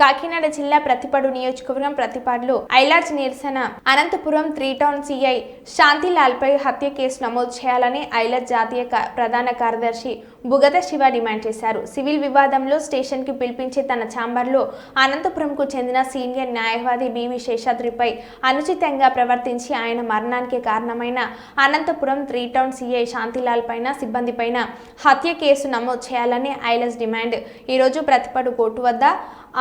కాకినాడ జిల్లా ప్రతిపాడు నియోజకవర్గం ప్రతిపాడులో ఐలాజ్ నిరసన. అనంతపురం త్రీ టౌన్ సిఐ శాంతిలాల్పై హత్య కేసు నమోదు చేయాలని ఐలాజ్ జాతీయ ప్రధాన కార్యదర్శి బుగత శివ డిమాండ్ చేశారు. సివిల్ వివాదంలో స్టేషన్కి పిలిపించి తన ఛాంబర్లో అనంతపురంకు చెందిన సీనియర్ న్యాయవాది బివి శేషాద్రిపై అనుచితంగా ప్రవర్తించి ఆయన మరణానికి కారణమైన Anantapuram three town CI Shantilal పైన సిబ్బంది పైన హత్య కేసు నమోదు చేయాలని ఐలస్ డిమాండ్. ఈరోజు ప్రతిపాడు కోర్టు వద్ద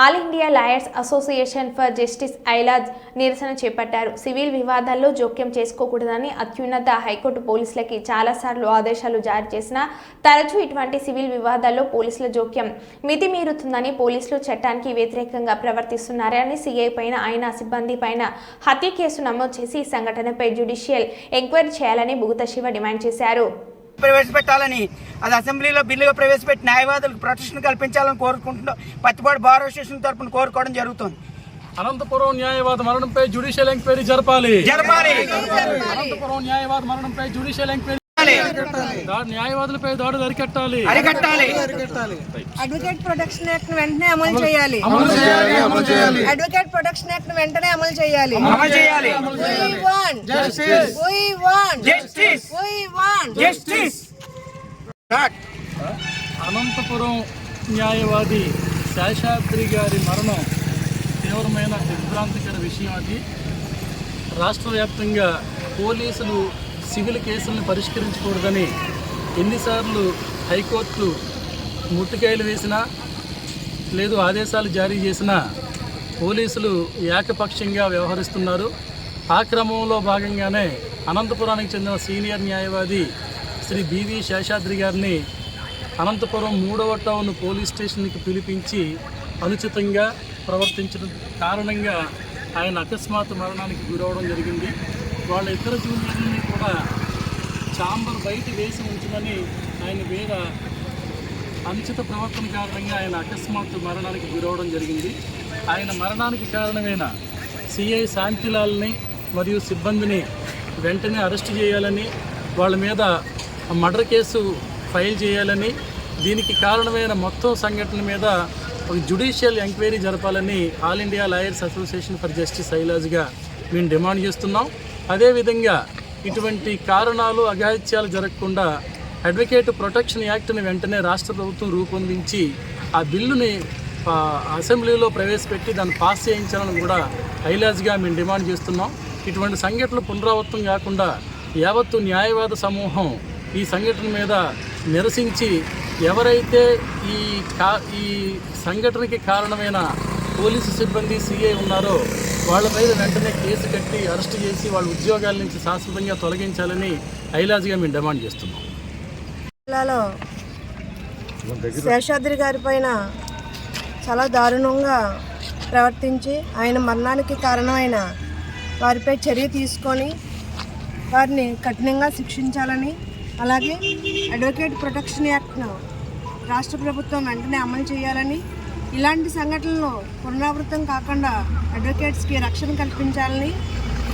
all India lawyers association for justice AILAJ నిరసన చేపట్టారు. సివిల్ వివాదాల్లో జోక్యం చేసుకోకూడదని అత్యున్నత హైకోర్టు పోలీసులకి చాలాసార్లు ఆదేశాలు జారీ చేసినా తరచూ ఇటువంటి సివిల్ వివాదాల్లో పోలీసుల జోక్యం మితిమీరుతుందని పోలీసులు చట్టానికి వ్యతిరేకంగా ప్రవర్తిస్తున్నారని సిఐ పైన ఆయన సిబ్బంది పైన హత్య కేసు నమోదు చేసి ఈ సంఘటనపై జ్యుడిషియల్ ఎంక్వైరీ చేయాలని బుగుత శివ డిమాండ్ చేశారు. ప్రవేశపెట్టాలని అది అసెంబ్లీలో బిల్లుగా ప్రవేశపెట్టి న్యాయవాదులకు ప్రొటెక్షన్ కల్పించాలని కోరుకుంటున్నాం పత్తిపాడు బార్ అసోసియేషన్ తరపున కోరుకోవడం జరుగుతుంది. అనంతపురం న్యాయవాద మరణంపై జ్యుడిషియల్ ఎంక్వైరీ జరపాలి. జరపాలి. అనంతపురం న్యాయవాద మరణంపై జ్యుడిషియల్ ఎంక్వైరీ దా- న్యాయవాదులపై దాడులు అరికట్టాలి. అరికట్టాలి. అడ్వకేట్ ప్రొటెక్షన్ యాక్ట్ వెంటనే అమలు చేయాలి. అడ్వకేట్ ప్రొటెక్షన్ యాక్ట్ వెంటనే అమలు చేయాలి. అమలు చేయాలి. We want. Justice. We want. Justice We want. Justice Anantapuram న్యాయవాది శేషాద్రి గారి మరణం తీవ్రమైన దిగ్భ్రాంతికర విషయం అది. రాష్ట్ర వ్యాప్తంగా పోలీసులు సివిల్ కేసులను పరిష్కరించకూడదని ఎన్నిసార్లు హైకోర్టు ముట్టికాయలు వేసినా లేదు ఆదేశాలు జారీ చేసినా పోలీసులు ఏకపక్షంగా వ్యవహరిస్తున్నారు. ఆ క్రమంలో భాగంగానే అనంతపురానికి చెందిన సీనియర్ న్యాయవాది శ్రీ బివి శేషాద్రి గారిని అనంతపురం మూడవ టౌన్ పోలీస్ స్టేషన్కి పిలిపించి అనుచితంగా ప్రవర్తించడం కారణంగా ఆయన అకస్మాత్ మరణానికి గురవడం జరిగింది. వాళ్ళ ఇతర జూనియర్లని కూడా చాంబర్ బయట వేసి ఉంచమని ఆయన మీద అనుచిత ప్రవర్తన కారణంగా ఆయన అకస్మాత్తు మరణానికి గురవడం జరిగింది. ఆయన మరణానికి కారణమైన సిఐ శాంతిలాల్ని మరియు సిబ్బందిని వెంటనే అరెస్ట్ చేయాలని వాళ్ళ మీద మర్డర్ కేసు ఫైల్ చేయాలని దీనికి కారణమైన మొత్తం సంఘటన మీద ఒక జ్యుడిషియల్ ఎంక్వైరీ జరపాలని all India lawyers association for justice ఐలాజ్గా మేము డిమాండ్ చేస్తున్నాం. అదేవిధంగా ఇటువంటి కారణాలు అఘాయిత్యాలు జరగకుండా అడ్వకేట్ ప్రొటెక్షన్ యాక్ట్ని వెంటనే రాష్ట్ర ప్రభుత్వం రూపొందించి ఆ బిల్లుని అసెంబ్లీలో ప్రవేశపెట్టి దాన్ని పాస్ చేయించాలని కూడా ఐలాజ్గా మేము డిమాండ్ చేస్తున్నాం. ఇటువంటి సంఘటనలు పునరావృతం కాకుండా యావత్తు న్యాయవాద సమూహం ఈ సంఘటన మీద నిరసించి ఎవరైతే ఈ కా ఈ సంఘటనకి కారణమైన పోలీసు సిబ్బంది సీఐ ఉన్నారో వాళ్ళ మీద వెంటనే కేసు కట్టి అరెస్ట్ చేసి వాళ్ళ ఉద్యోగాల నుంచి శాశ్వతంగా తొలగించాలని ఐలాజ్గా మేము డిమాండ్ చేస్తున్నాం. జిల్లాలో శేషాద్రి గారి పైన చాలా దారుణంగా ప్రవర్తించి ఆయన మరణానికి కారణమైన వారిపై చర్య తీసుకొని వారిని కఠినంగా శిక్షించాలని అలాగే అడ్వకేట్ ప్రొటెక్షన్ యాక్ట్ను రాష్ట్ర ప్రభుత్వం వెంటనే అమలు చేయాలని ఇలాంటి సంఘటనలు పునరావృతం కాకుండా అడ్వకేట్స్కి రక్షణ కల్పించాలని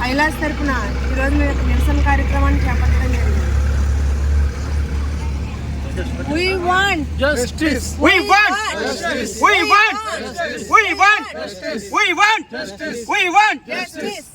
ఐలాస్ తరపున ఈరోజు మేము ఒక నిరసన కార్యక్రమాన్ని చేపట్టడం జరిగింది. We want justice We want. We want. We want. We want. We want. Justice.